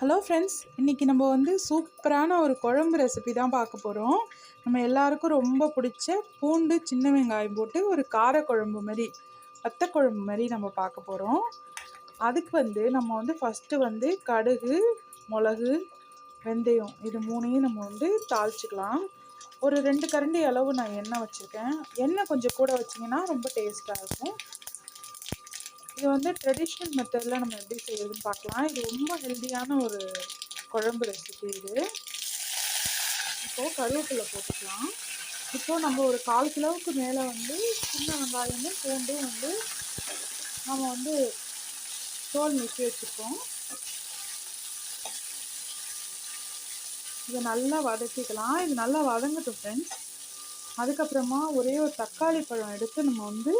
Hello friends இன்றைக்கி நம்ம வந்து சூப்பரான ஒரு குழம்பு ரெசிபி தான் பார்க்க போகிறோம் நம்ம எல்லாருக்கும் ரொம்ப பிடிச்ச பூண்டு சின்ன வெங்காயம் போட்டு ஒரு காரக்குழம்பு மாதிரி வத்த குழம்பு மாதிரி நம்ம பார்க்க போகிறோம் அதுக்கு வந்து நம்ம வந்து ஃபஸ்ட்டு வந்து கடுகு மிளகு வெந்தயம் இது மூணையும் நம்ம வந்து தாளிச்சிக்கலாம். ஒரு ரெண்டு கரண்டி அளவு நான் எண்ணெய் வச்சுருக்கேன். எண்ணெய் கொஞ்சம் கூட வச்சிங்கன்னா ரொம்ப டேஸ்ட்டாக இருக்கும். இது வந்து ட்ரெடிஷ்னல் மெத்தடில் நம்ம எப்படி செய்யறதுன்னு பார்க்கலாம். இது ரொம்ப ஹெல்த்தியான ஒரு குழம்பு ரெசிபி இது. இப்போது கருவேப்பிலை போட்டுக்கலாம். இப்போது நம்ம ஒரு கால் கிலோவுக்கு மேலே வந்து சின்ன வெங்காயமும் பூண்டும் வந்து நம்ம வந்து தோல் நீக்கி வச்சுருக்கோம். இதை நல்லா வதக்கிக்கலாம். இது நல்லா வதங்கட்டும் ஃப்ரெண்ட்ஸ் அதுக்கப்புறமா ஒரே ஒரு தக்காளி பழம் எடுத்து நம்ம வந்து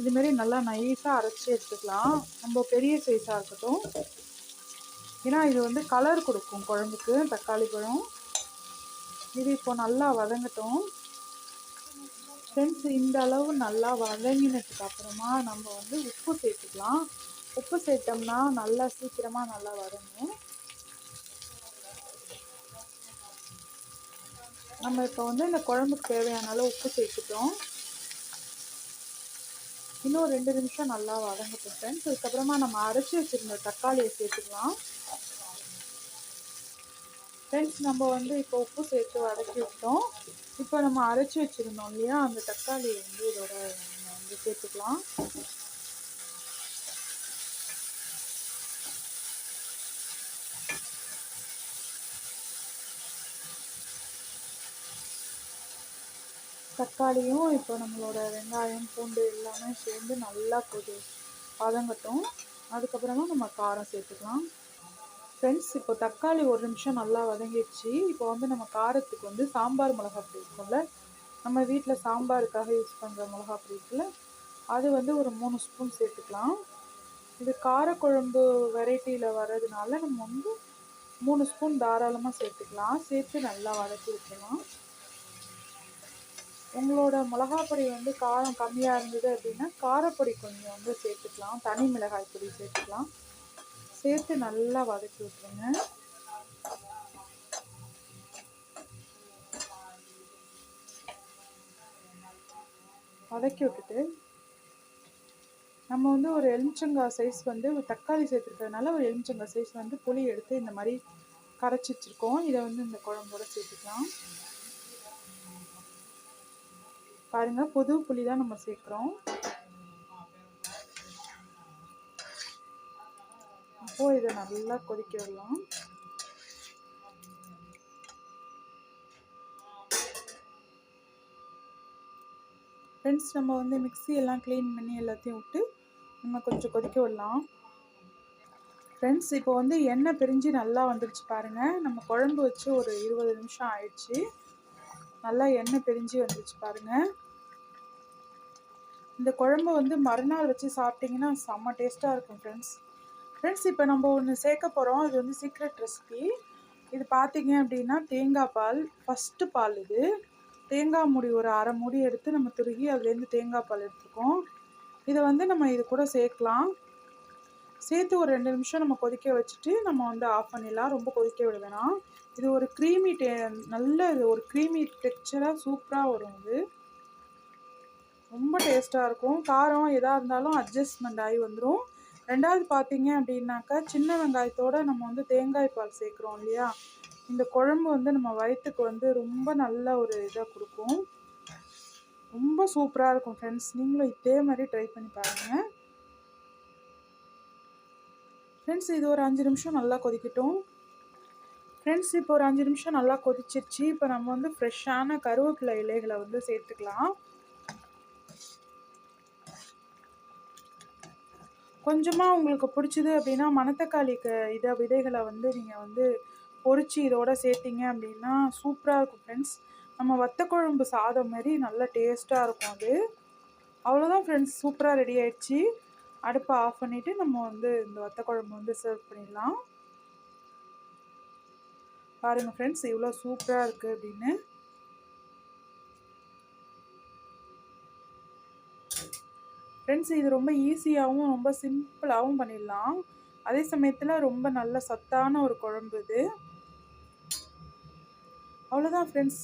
இதுமாரி நல்லா நைஸாக அரைச்சி எடுத்துக்கலாம். ரொம்ப பெரிய சைஸாக இருக்கட்டும். ஏன்னா இது வந்து கலர் கொடுக்கும் குழம்புக்கு தக்காளி பழம். இது இப்போ நல்லா வதங்கட்டும். ஃப்ரெண்ட்ஸ் இந்த அளவு நல்லா வதங்கினதுக்கு அப்புறமா நம்ம வந்து உப்பு சேர்த்துக்கலாம். உப்பு சேர்த்தோம்னா நல்லா சீக்கிரமாக நல்லா வதங்கும். நம்ம இப்போ வந்து இந்த குழம்புக்கு தேவையான அளவு உப்பு சேர்த்துட்டோம். இன்னும் ரெண்டு நிமிஷம் நல்லா வதங்கட்டும் ஃப்ரெண்ட்ஸ் அதுக்கப்புறமா நம்ம அரைச்சி வச்சுருந்த தக்காளியை சேர்த்துக்கலாம். ஃப்ரெண்ட்ஸ் நம்ம வந்து இப்போ உப்பு சேர்த்து வதக்கி விட்டோம். இப்போ நம்ம அரைச்சி வச்சுருந்தோம் இல்லையா அந்த தக்காளியை வந்து இதோட வந்து சேர்த்துக்கலாம். தக்காளியும் இப்போ நம்மளோட வெங்காயம் பூண்டு எல்லாமே சேர்ந்து நல்லா கொதி பதங்கட்டும் அதுக்கப்புறமா நம்ம காரம் சேர்த்துக்கலாம். ஃப்ரெண்ட்ஸ் இப்போ தக்காளி ஒரு நிமிஷம் நல்லா வதங்கிடுச்சு. இப்போ வந்து நம்ம காரத்துக்கு வந்து சாம்பார் மிளகா அப்படி இருக்கும்ல நம்ம வீட்டில் சாம்பாருக்காக யூஸ் பண்ணுற மிளகா அப்படி இருக்குல்ல அது வந்து ஒரு மூணு ஸ்பூன் சேர்த்துக்கலாம். இது காரக்குழம்பு வெரைட்டியில் வர்றதுனால நம்ம வந்து மூணு ஸ்பூன் தாராளமாக சேர்த்துக்கலாம். சேர்த்து நல்லா வதக்கி விட்டுலாம் உங்களோட மிளகாப்பொடி வந்து காரம் கம்மியாக இருந்தது அப்படின்னா காரப்பொடி கொஞ்சம் வந்து சேர்த்துக்கலாம். தனி மிளகாய் பொடி சேர்த்துக்கலாம். சேர்த்து நல்லா வதக்கி விட்டுருங்க. வதக்கி விட்டுட்டு நம்ம வந்து ஒரு எலுமிச்சங்காய் சைஸ் வந்து ஒரு தக்காளி சேர்த்துருக்கிறதுனால ஒரு எலுமிச்சங்காய் சைஸ் வந்து புளி எடுத்து இந்த மாதிரி கரைச்சி வச்சுருக்கோம். இதை வந்து இந்த குழம்போட சேர்த்துக்கலாம். பாருங்க புது புளி தான் நம்ம சேர்க்குறோம். அப்போ இதை நல்லா கொதிக்க விடலாம். ஃப்ரெண்ட்ஸ் நம்ம வந்து மிக்ஸி எல்லாம் க்ளீன் பண்ணி எல்லாத்தையும் விட்டு நம்ம கொஞ்சம் கொதிக்க விடலாம். ஃப்ரெண்ட்ஸ் இப்போ வந்து எண்ணெய் பிரிஞ்சு நல்லா வந்துடுச்சு பாருங்கள் நம்ம குழம்பு வச்சு ஒரு இருபது நிமிஷம் ஆயிடுச்சு. நல்லா எண்ணெய் பிரிஞ்சு வந்துச்சு பாருங்கள் இந்த குழம்பு வந்து மறுநாள் வச்சு சாப்பிட்டிங்கன்னா செம்ம டேஸ்ட்டாக இருக்கும் ஃப்ரெண்ட்ஸ் ஃப்ரெண்ட்ஸ் இப்போ நம்ம ஒன்று சேர்க்க போகிறோம் இது வந்து சீக்ரெட் ரெசிபி இது பார்த்திங்க அப்படின்னா தேங்காய் பால் ஃபஸ்ட்டு பால் இது. தேங்காய் மூடி ஒரு அரை மூடி எடுத்து நம்ம துருகி அதுலேருந்து தேங்காய் பால் எடுத்துருக்கோம் இதை வந்து நம்ம இது கூட சேர்க்கலாம். சேர்த்து ஒரு ரெண்டு நிமிஷம் நம்ம கொதிக்க வச்சுட்டு நம்ம வந்து ஆஃப் பண்ணிடலாம். ரொம்ப கொதிக்க விட வேணாம். இது ஒரு க்ரீமி டே நல்ல இது ஒரு க்ரீமி டெக்ஸ்சராக சூப்பராக வரும் இது. ரொம்ப டேஸ்ட்டாக இருக்கும். காரம் எதாக இருந்தாலும் அட்ஜஸ்ட்மெண்ட் ஆகி வந்துடும் ரெண்டாவது பார்த்தீங்க அப்படின்னாக்கா சின்ன வெங்காயத்தோடு நம்ம வந்து தேங்காய் பால் சேர்க்குறோம் இல்லையா? இந்த குழம்பு வந்து நம்ம வயிற்றுக்கு வந்து ரொம்ப நல்ல ஒரு இதாக கொடுக்கும். ரொம்ப சூப்பராக இருக்கும் ஃப்ரெண்ட்ஸ் நீங்களும் இதே மாதிரி ட்ரை பண்ணி பாருங்கள் ஃப்ரெண்ட்ஸ் இது ஒரு அஞ்சு நிமிஷம் நல்லா கொதிக்கட்டும். ஃப்ரெண்ட்ஸ் இப்போ ஒரு அஞ்சு நிமிஷம் நல்லா கொதிச்சிருச்சு. இப்போ நம்ம வந்து ஃப்ரெஷ்ஷான கருவேப்பிலை இலைகளை வந்து சேர்த்துக்கலாம். கொஞ்சமாக உங்களுக்கு பிடிச்சிது அப்படின்னா மணத்தக்காளி க இதை விதைகளை வந்து நீங்கள் வந்து பொறிச்சு இதோட சேர்த்திங்க அப்படின்னா சூப்பராக இருக்கும் ஃப்ரெண்ட்ஸ் நம்ம வத்தக்குழம்பு சாதம் மாதிரி நல்ல டேஸ்ட்டாக இருக்கும் அது. அவ்வளோதான் ஃப்ரெண்ட்ஸ் சூப்பராக ரெடி ஆயிடுச்சு. அடுப்பை ஆஃப் பண்ணிவிட்டு நம்ம வந்து இந்த வத்த குழம்பு வந்து சர்வ் பண்ணிடலாம். பாருங்கள் ஃப்ரெண்ட்ஸ் இவ்வளோ சூப்பராக இருக்குது அப்படின்னு. ஃப்ரெண்ட்ஸ் இது ரொம்ப ஈஸியாகவும் ரொம்ப சிம்பிளாகவும் பண்ணிடலாம். அதே சமயத்தில் ரொம்ப நல்ல சத்தான ஒரு குழம்பு இது. அவ்வளோதான் ஃப்ரெண்ட்ஸ்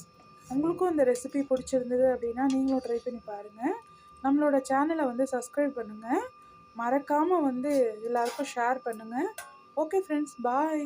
உங்களுக்கும் இந்த ரெசிபி பிடிச்சிருந்தது அப்படின்னா நீங்களும் ட்ரை பண்ணி பாருங்கள் நம்மளோட சேனலை வந்து சப்ஸ்கிரைப் பண்ணுங்கள் மறக்காமல் வந்து எல்லாருக்கும் ஷேர் பண்ணுங்கள் ஓகே ஃப்ரெண்ட்ஸ் பாய்